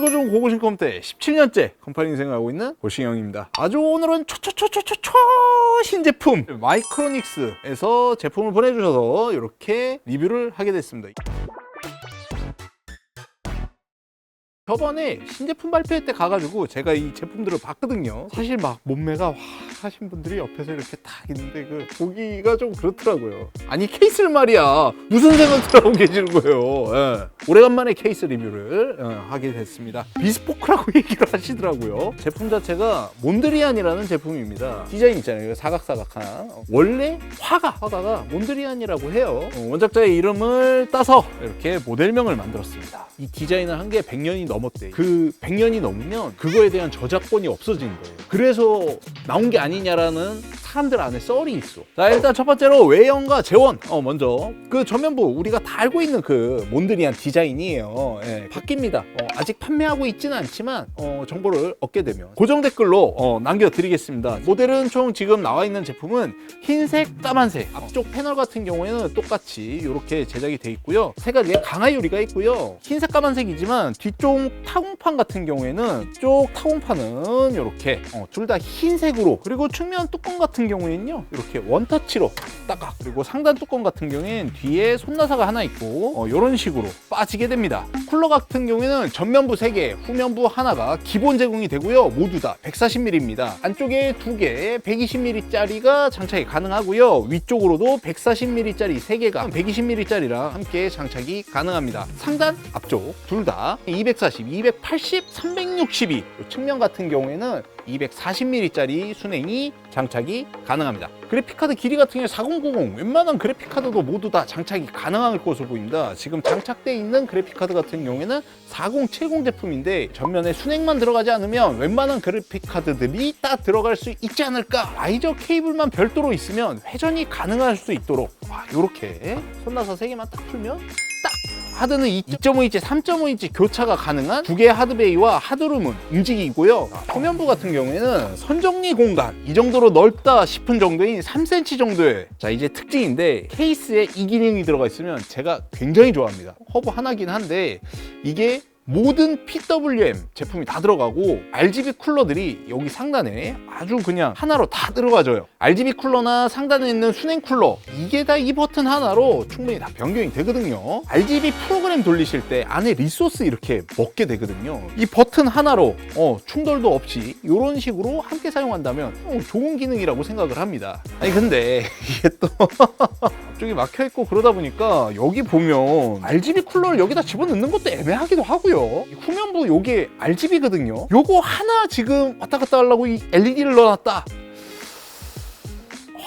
고정 고고신 컴퓨터에 17년째 컴파니 생활하고 있는 고신영입니다. 아주 오늘은 초초초초초 신제품 마이크로닉스에서 제품을 보내주셔서 이렇게 리뷰를 하게 됐습니다. 저번에 신제품 발표회 때 가가지고 제가 이 제품들을 봤거든요. 사실 막 몸매가 와 하신 분들이 옆에서 이렇게 딱 있는데 그 보기가 좀 그렇더라고요. 아니 케이스를 말이야 무슨 생각을 하고 계시는 거예요. 예. 오래간만에 케이스 리뷰를 어, 하게 됐습니다. 비스포크라고 얘기를 하시더라고요. 제품 자체가 몬드리안이라는 제품입니다. 디자인 있잖아요. 사각사각한 원래 화가 화가가 몬드리안이라고 해요. 어, 원작자의 이름을 따서 이렇게 모델명을 만들었습니다. 이 디자인을 한 게 100년이 넘 었대. 그 100년이 넘으면 그거에 대한 저작권이 없어지는 거예요. 그래서 나온 게 아니냐라는 사람들 안에 썰이 있어. 자, 일단 첫 번째로 외형과 재원. 어, 먼저 그 전면부 우리가 다 알고 있는 그 몬드리안 디자인이에요. 예, 바뀝니다. 어, 아직 판매하고 있지는 않지만 어, 정보를 얻게 되면 고정 댓글로 어, 남겨드리겠습니다. 모델은 총 지금 나와 있는 제품은 흰색, 까만색. 앞쪽 패널 같은 경우에는 똑같이 이렇게 제작이 돼 있고요. 세 가지의 강화 유리가 있고요. 흰색, 까만색이지만 뒤쪽 타공판 같은 경우에는 쪽 타공판은 이렇게 어, 둘 다 흰색으로 그리고 측면 뚜껑 같은 경우에는요 이렇게 원터치로 딱딱 그리고 상단 뚜껑 같은 경우에는 뒤에 손나사가 하나 있고 어, 이런 식으로 빠지게 됩니다. 쿨러 같은 경우에는 전면부 3개 후면부 하나가 기본 제공이 되고요. 모두 다 140mm입니다. 안쪽에 2개 120mm짜리가 장착이 가능하고요. 위쪽으로도 140mm짜리 3개가 120mm짜리랑 함께 장착이 가능합니다. 상단 앞쪽 둘 다 240, 280, 362 측면 같은 경우에는 240mm짜리 순행이 장착이 가능합니다. 그래픽카드 길이 같은 경우에 4090 웬만한 그래픽카드도 모두 다 장착이 가능할 것으로 보입니다. 지금 장착되어 있는 그래픽카드 같은 경우에는 4070 제품인데 전면에 순행만 들어가지 않으면 웬만한 그래픽카드들이 다 들어갈 수 있지 않을까 라이저 케이블만 별도로 있으면 회전이 가능할 수 있도록 이렇게 손나사 3개만 딱 풀면 딱 하드는 2.5인치, 3.5인치 교차가 가능한 두 개의 하드베이와 하드룸은 움직이고요. 후면부 같은 경우에는 선정리 공간 이 정도로 넓다 싶은 정도인 3cm 정도의 자 이제 특징인데 케이스에 이 기능이 들어가 있으면 제가 굉장히 좋아합니다. 허브 하나긴 한데 이게 모든 PWM 제품이 다 들어가고 RGB 쿨러들이 여기 상단에 아주 그냥 하나로 다 들어가져요. RGB 쿨러나 상단에 있는 순행 쿨러 이게 다 이 버튼 하나로 충분히 다 변경이 되거든요. RGB 프로그램 돌리실 때 안에 리소스 이렇게 먹게 되거든요. 이 버튼 하나로 어, 충돌도 없이 이런 식으로 함께 사용한다면 어, 좋은 기능이라고 생각을 합니다. 아니 근데 이게 또 앞쪽이 막혀 있고 그러다 보니까 여기 보면 RGB 쿨러를 여기다 집어넣는 것도 애매하기도 하고요. 이 후면부 요게 RGB거든요. 요거 하나 지금 왔다 갔다 하려고 이 LED를 넣어놨다.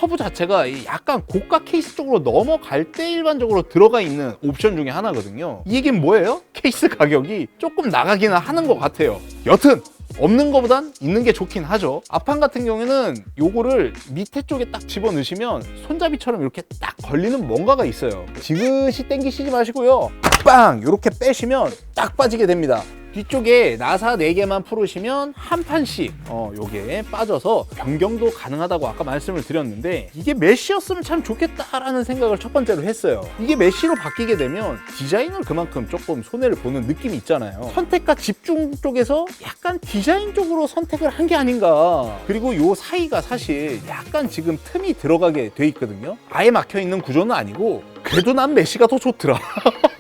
허브 자체가 이 약간 고가 케이스 쪽으로 넘어갈 때 일반적으로 들어가 있는 옵션 중에 하나거든요. 이 얘기는 뭐예요? 케이스 가격이 조금 나가기는 하는 것 같아요. 여튼 없는 것보단 있는 게 좋긴 하죠. 앞판 같은 경우에는 요거를 밑에 쪽에 딱 집어 넣으시면 손잡이처럼 이렇게 딱 걸리는 뭔가가 있어요. 지그시 당기시지 마시고요. 빵! 이렇게 빼시면 딱 빠지게 됩니다. 뒤쪽에 나사 4개만 풀으시면 한 판씩 어 요게 빠져서 변경도 가능하다고 아까 말씀을 드렸는데 이게 메쉬였으면 참 좋겠다라는 생각을 첫 번째로 했어요. 이게 메쉬로 바뀌게 되면 디자인을 그만큼 조금 손해를 보는 느낌이 있잖아요. 선택과 집중 쪽에서 약간 디자인 쪽으로 선택을 한 게 아닌가. 그리고 요 사이가 사실 약간 지금 틈이 들어가게 돼 있거든요. 아예 막혀 있는 구조는 아니고 그래도 난 메쉬가 더 좋더라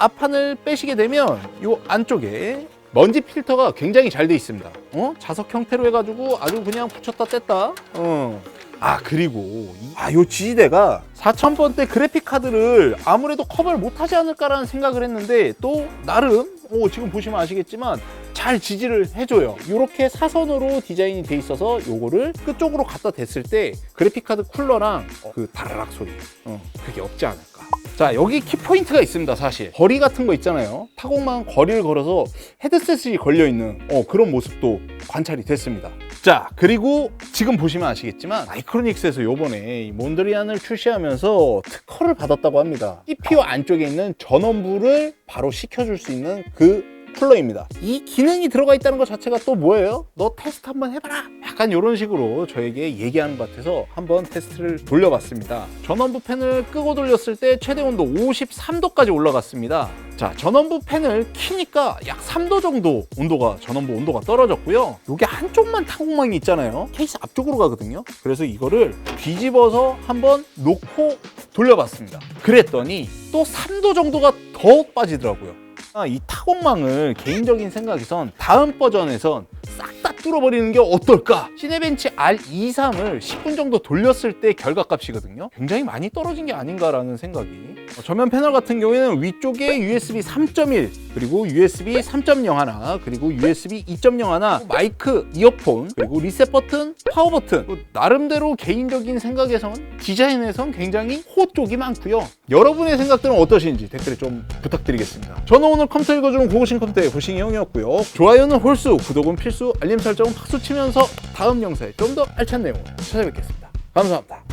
앞판을 빼시게 되면 이 안쪽에 먼지 필터가 굉장히 잘 돼 있습니다. 어? 자석 형태로 해가지고 아주 그냥 붙였다 뗐다. 어. 아 그리고 아요 지지대가 4000번대 그래픽 카드를 아무래도 커버를 못하지 않을까라는 생각을 했는데 또 나름 어, 지금 보시면 아시겠지만 잘 지지를 해줘요. 이렇게 사선으로 디자인이 돼 있어서 요거를 끝쪽으로 갖다 댔을 때 그래픽 카드 쿨러랑 어, 그 다라락 소리 어, 그게 없지 않을까. 자 여기 키포인트가 있습니다 사실. 거리 같은 거 있잖아요. 타공만 거리를 걸어서 헤드셋이 걸려있는 어, 그런 모습도 관찰이 됐습니다. 자 그리고 지금 보시면 아시겠지만 마이크로닉스에서 요번에 이 몬드리안을 출시하면서 특허를 받았다고 합니다. CPU 안쪽에 있는 전원부를 바로 식혀줄 수 있는 그 쿨러입니다 이 기능이 들어가 있다는 것 자체가 또 뭐예요? 너 테스트 한번 해봐라 약간 이런 식으로 저에게 얘기하는 것 같아서 한번 테스트를 돌려봤습니다. 전원부 팬을 끄고 돌렸을 때 최대 온도 53도까지 올라갔습니다. 자, 전원부 팬을 키니까 약 3도 정도 온도가 전원부 온도가 떨어졌고요. 이게 한쪽만 타공망이 있잖아요. 케이스 앞쪽으로 가거든요. 그래서 이거를 뒤집어서 한번 놓고 돌려봤습니다. 그랬더니 또 3도 정도가 더 빠지더라고요. 아, 이 타공망을 개인적인 생각에선 다음 버전에선 싹 다 뚫어버리는 게 어떨까? 시네벤치 R23을 10분 정도 돌렸을 때 결과값이거든요. 굉장히 많이 떨어진 게 아닌가라는 생각이. 어, 전면 패널 같은 경우에는 위쪽에 USB 3.1 그리고 USB 3.0 하나 그리고 USB 2.0 하나 마이크, 이어폰 그리고 리셋 버튼, 파워 버튼 또 나름대로 개인적인 생각에선 디자인에선 굉장히 호 쪽이 많고요. 여러분의 생각들은 어떠신지 댓글에 좀 부탁드리겠습니다. 저는 오늘 컴퓨터 읽어주는 고고신 컴퓨터의 고싱이 형이었고요. 좋아요는 홀수, 구독은 필수, 알림 설정은 박수 치면서 다음 영상에 좀 더 알찬 내용으로 찾아뵙겠습니다. 감사합니다.